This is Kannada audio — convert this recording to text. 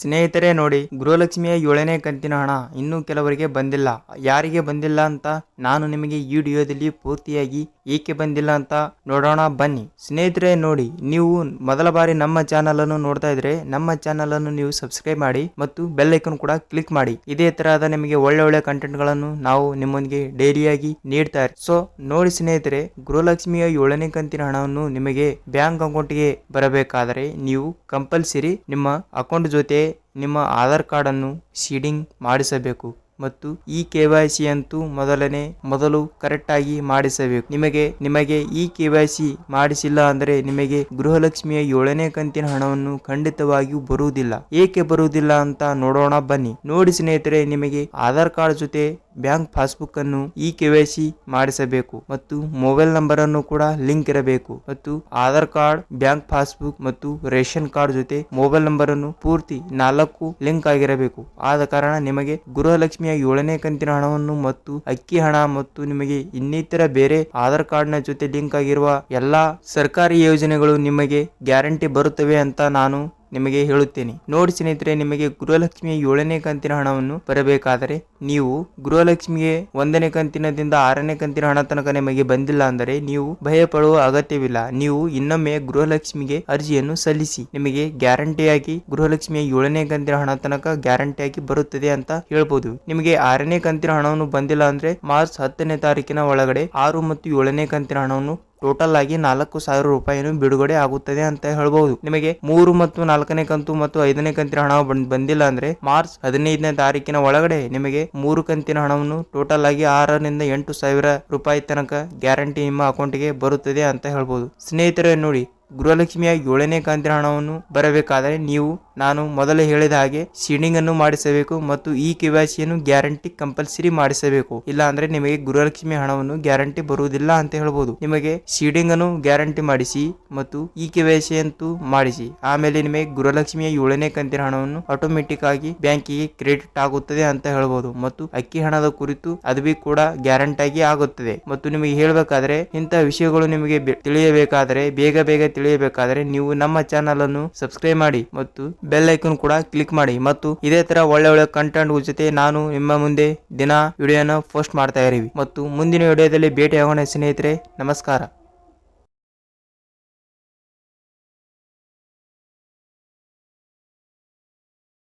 ಸ್ನೇಹಿತರೆ ನೋಡಿ, ಗೃಹಲಕ್ಷ್ಮಿಯ ಏಳನೇ ಕಂತಿನ ಹಣ ಇನ್ನೂ ಕೆಲವರಿಗೆ ಬಂದಿಲ್ಲ. ಯಾರಿಗೆ ಬಂದಿಲ್ಲ ಅಂತ ನಾನು ನಿಮಗೆ ಈ ವಿಡಿಯೋದಲ್ಲಿ ಪೂರ್ತಿಯಾಗಿ ಏಕೆ ಬಂದಿಲ್ಲ ಅಂತ ನೋಡೋಣ, ಬನ್ನಿ. ಸ್ನೇಹಿತರೆ ನೋಡಿ, ನೀವು ಮೊದಲ ಬಾರಿ ನಮ್ಮ ಚಾನಲ್ ಅನ್ನು ನೋಡ್ತಾ ಇದ್ರೆ ನಮ್ಮ ಚಾನಲ್ ಅನ್ನು ನೀವು ಸಬ್ಸ್ಕ್ರೈಬ್ ಮಾಡಿ ಮತ್ತು ಬೆಲ್ ಐಕನ್ ಕೂಡ ಕ್ಲಿಕ್ ಮಾಡಿ. ಇದೇ ತರಹದ ನಿಮಗೆ ಒಳ್ಳೆ ಒಳ್ಳೆ ಕಂಟೆಂಟ್ಗಳನ್ನು ನಾವು ನಿಮ್ಮೊಂದಿಗೆ ಡೈಲಿಯಾಗಿ ನೀಡ್ತಾ ಇರ್, ಸೊ ನೋಡಿ ಸ್ನೇಹಿತರೆ, ಗೃಹಲಕ್ಷ್ಮಿಯ ಏಳನೇ ಕಂತಿನ ಹಣವನ್ನು ನಿಮಗೆ ಬ್ಯಾಂಕ್ ಅಕೌಂಟ್ಗೆ ಬರಬೇಕಾದರೆ ನೀವು ಕಂಪಲ್ಸರಿ ನಿಮ್ಮ ಅಕೌಂಟ್ ಜೊತೆ ನಿಮ್ಮ ಆಧಾರ್ ಕಾರ್ಡ್ ಅನ್ನು ಸೀಡಿಂಗ್ ಮಾಡಿಸಬೇಕು ಮತ್ತು ಈ ಕೆ ವೈ ಸಿ ಅಂತೂ ಮೊದಲನೇ ಮೊದಲು ಕರೆಕ್ಟ್ ಆಗಿ ಮಾಡಿಸಬೇಕು. ನಿಮಗೆ ನಿಮಗೆ ಈ ಕೆ ವೈ ಸಿ ಮಾಡಿಸಿಲ್ಲ ಅಂದರೆ ನಿಮಗೆ ಗೃಹಲಕ್ಷ್ಮಿಯ ಏಳನೇ ಕಂತಿನ ಹಣವನ್ನು ಖಂಡಿತವಾಗಿಯೂ ಬರುವುದಿಲ್ಲ. ಏಕೆ ಬರುವುದಿಲ್ಲ ಅಂತ ನೋಡೋಣ ಬನ್ನಿ. ನೋಡಿ ಸ್ನೇಹಿತರೆ, ನಿಮಗೆ ಆಧಾರ್ ಕಾರ್ಡ್ ಜೊತೆ ಬ್ಯಾಂಕ್ ಪಾಸ್ಬುಕ್ ಅನ್ನು ಇ ಕೆ ವೈ ಸಿ ಮಾಡಿಸಬೇಕು ಮತ್ತು ಮೊಬೈಲ್ ನಂಬರ್ ಅನ್ನು ಕೂಡ ಲಿಂಕ್ ಇರಬೇಕು ಮತ್ತು ಆಧಾರ್ ಕಾರ್ಡ್, ಬ್ಯಾಂಕ್ ಪಾಸ್ಬುಕ್ ಮತ್ತು ರೇಷನ್ ಕಾರ್ಡ್ ಜೊತೆ ಮೊಬೈಲ್ ನಂಬರ್ ಅನ್ನು ಪೂರ್ತಿ ನಾಲ್ಕು ಲಿಂಕ್ ಆಗಿರಬೇಕು. ಆದ ಕಾರಣ ನಿಮಗೆ ಗೃಹಲಕ್ಷ್ಮಿಯ ಏಳನೇ ಕಂತಿನ ಹಣವನ್ನು ಮತ್ತು ಅಕ್ಕಿ ಹಣ ಮತ್ತು ನಿಮಗೆ ಇನ್ನಿತರ ಬೇರೆ ಆಧಾರ್ ಕಾರ್ಡ್ನ ಜೊತೆ ಲಿಂಕ್ ಆಗಿರುವ ಎಲ್ಲಾ ಸರ್ಕಾರಿ ಯೋಜನೆಗಳು ನಿಮಗೆ ಗ್ಯಾರಂಟಿ ಬರುತ್ತವೆ ಅಂತ ನಾನು ನಿಮಗೆ ಹೇಳುತ್ತೇನೆ. ನೋಡಿ ಸ್ನೇಹಿತರೆ, ನಿಮಗೆ ಗೃಹಲಕ್ಷ್ಮಿಯ ಏಳನೇ ಕಂತಿನ ಹಣವನ್ನು ಬರಬೇಕಾದರೆ ನೀವು ಗೃಹಲಕ್ಷ್ಮಿಗೆ ಒಂದನೇ ಕಂತಿನದಿಂದ ಆರನೇ ಕಂತಿನ ಹಣ ತನಕ ನಿಮಗೆ ಬಂದಿಲ್ಲ ಅಂದರೆ ನೀವು ಭಯ ಪಡುವ ಅಗತ್ಯವಿಲ್ಲ. ನೀವು ಇನ್ನೊಮ್ಮೆ ಗೃಹಲಕ್ಷ್ಮಿಗೆ ಅರ್ಜಿಯನ್ನು ಸಲ್ಲಿಸಿ. ನಿಮಗೆ ಗ್ಯಾರಂಟಿಯಾಗಿ ಗೃಹಲಕ್ಷ್ಮಿಯ ಏಳನೇ ಕಂತಿನ ಹಣ ತನಕ ಗ್ಯಾರಂಟಿಯಾಗಿ ಬರುತ್ತದೆ ಅಂತ ಹೇಳ್ಬೋದು. ನಿಮಗೆ ಆರನೇ ಕಂತಿನ ಹಣವನ್ನು ಬಂದಿಲ್ಲ ಅಂದ್ರೆ ಮಾರ್ಚ್ ಹತ್ತನೇ ತಾರೀಕಿನ ಒಳಗಡೆ ಆರು ಮತ್ತು ಏಳನೇ ಕಂತಿನ ಹಣವನ್ನು ಟೋಟಲ್ ಆಗಿ ನಾಲ್ಕು ಸಾವಿರ ರೂಪಾಯಿಯನ್ನು ಬಿಡುಗಡೆ ಆಗುತ್ತದೆ ಅಂತ ಹೇಳಬಹುದು ನಿಮಗೆ ಮೂರು ಮತ್ತು ನಾಲ್ಕನೇ ಕಂತು ಮತ್ತು ಐದನೇ ಕಂತಿನ ಹಣ ಬಂದ್- ಬಂದಿಲ್ಲ ಅಂದ್ರೆ ಮಾರ್ಚ್ ಹದಿನೈದನೇ ತಾರೀಕಿನ ಒಳಗಡೆ ನಿಮಗೆ ಮೂರು ಕಂತಿನ ಹಣವನ್ನು ಟೋಟಲ್ ಆಗಿ ಆರರಿಂದ ಎಂಟು ಸಾವಿರ ರೂಪಾಯಿ ತನಕ ಗ್ಯಾರಂಟಿ ನಿಮ್ಮ ಅಕೌಂಟ್ಗೆ ಬರುತ್ತದೆ ಅಂತ ಹೇಳ್ಬೋದು. ಸ್ನೇಹಿತರೆ, ನೋಡಿ ಗೃಹಲಕ್ಷ್ಮಿಯ ಏಳನೇ ಕಂತಿನ ಹಣವನ್ನು ಬರಬೇಕಾದರೆ ನೀವು, ನಾನು ಮೊದಲೇ ಹೇಳಿದ ಹಾಗೆ ಸೀಡಿಂಗ್ ಅನ್ನು ಮಾಡಿಸಬೇಕು ಮತ್ತು ಈ ಯನ್ನು ಗ್ಯಾರಂಟಿ ಕಂಪಲ್ಸರಿ ಮಾಡಿಸಬೇಕು. ಇಲ್ಲ ಅಂದ್ರೆ ನಿಮಗೆ ಗೃಹಲಕ್ಷ್ಮಿ ಹಣವನ್ನು ಗ್ಯಾರಂಟಿ ಬರುವುದಿಲ್ಲ ಅಂತ ಹೇಳ್ಬೋದು. ನಿಮಗೆ ಸೀಡಿಂಗ್ ಅನ್ನು ಗ್ಯಾರಂಟಿ ಮಾಡಿಸಿ ಮತ್ತು ಈ ಸಿ ಅಂತೂ ಮಾಡಿಸಿ. ಆಮೇಲೆ ನಿಮಗೆ ಗೃಹಲಕ್ಷ್ಮಿಯ ಏಳನೇ ಕಂತಿನ ಹಣವನ್ನು ಆಟೋಮೆಟಿಕ್ ಆಗಿ ಬ್ಯಾಂಕಿಗೆ ಕ್ರೆಡಿಟ್ ಆಗುತ್ತದೆ ಅಂತ ಹೇಳ್ಬೋದು. ಮತ್ತು ಅಕ್ಕಿ ಹಣದ ಕುರಿತು ಅದು ಕೂಡ ಗ್ಯಾರಂಟಿ ಆಗಿ ಆಗುತ್ತದೆ. ಮತ್ತು ನಿಮಗೆ ಹೇಳಬೇಕಾದ್ರೆ ಇಂತಹ ವಿಷಯಗಳು ನಿಮಗೆ ತಿಳಿಯಬೇಕಾದರೆ ಬೇಗ ಬೇಗ ತಿಳಿಯಬೇಕಾದರೆ ನೀವು ನಮ್ಮ ಚಾನಲ್ ಅನ್ನು ಸಬ್ಸ್ಕ್ರೈಬ್ ಮಾಡಿ ಮತ್ತು ಬೆಲ್ ಐಕನ್ ಕೂಡ ಕ್ಲಿಕ್ ಮಾಡಿ ಮತ್ತು ಇದೇ ತರ ಒಳ್ಳೆ ಒಳ್ಳೆ ಕಂಟೆಂಟ್ ಜೊತೆ ನಾನು ನಿಮ್ಮ ಮುಂದೆ ದಿನ ವಿಡಿಯೋನ ಪೋಸ್ಟ್ ಮಾಡ್ತಾ ಇರೀವಿ ಮತ್ತು ಮುಂದಿನ ವಿಡಿಯೋದಲ್ಲಿ ಭೇಟಿ ಆಗೋಣ ಸ್ನೇಹಿತರೆ, ನಮಸ್ಕಾರ.